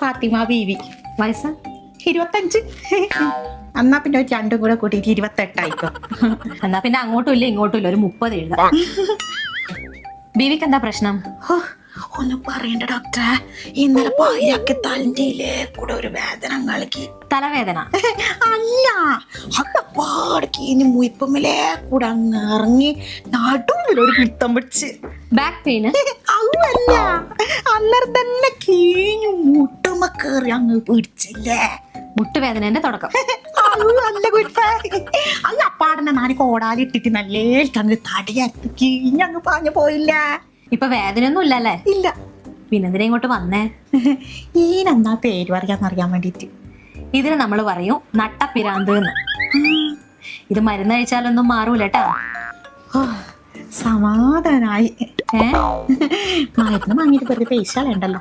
ഫാത്തിമ ബീവി. വയസ്സ്? ഇരുപത്തഞ്ച്. എന്നാ പിന്നെ ഒരു രണ്ടും കൂടെ കൂട്ടിയിട്ട് ഇരുപത്തെട്ടായിക്കോ. എന്നാ പിന്നെ അങ്ങോട്ടും ഇല്ല ഇങ്ങോട്ടും ഇല്ല. ഒരു മുപ്പത് എഴുതാം. ബീവിക്ക് എന്താ പ്രശ്നം? ഒന്ന് പറയണ്ട ഡോക്ടറെ. ഇന്നലെ പായാക്കി തലേ കൂടെ ഒരു വേദന കളിക്ക്. തലവേദന? അല്ല. അപ്പാടക്ക് ഇനി മുയിപ്പമ്മലേ കൂടെ അങ്ങ് ഇറങ്ങി നടുവിൽ ഒരു പിടുത്തം പിടിച്ച്. ബാക്ക് പെയിന് അതല്ല അന്നേരം തന്നെ കീഞ്ഞു മുട്ടുമ്മ കയറി അങ്ങ് പിടിച്ചില്ലേ? മുട്ടുവേദനന്റെ തുടക്കം. അല്ല അപ്പാടനെ നാല് കോടാലിട്ടിട്ട് നല്ലേ അങ്ങ് തടിയത്ത് കീഞ്ഞങ്ങ് പാഞ്ഞു പോയില്ല? ഇപ്പൊ വേദനയൊന്നും ഇല്ലല്ലേ ഇല്ല. പിന്നെന്തിനെ ഇങ്ങോട്ട് വന്നേ? ഈനെന്താ പേര് പറയാന്നറിയാൻ വേണ്ടിട്ട്? ഇതിന് നമ്മൾ പറയും നട്ടപ്പിരാന്ത് എന്ന്. ഇത് മരുന്ന് കഴിച്ചാലൊന്നും മാറൂല കേട്ടാ സമാധാനായി. ഏ? മരുന്ന് വാങ്ങിയിട്ട് വെറുതെ ഉണ്ടല്ലോ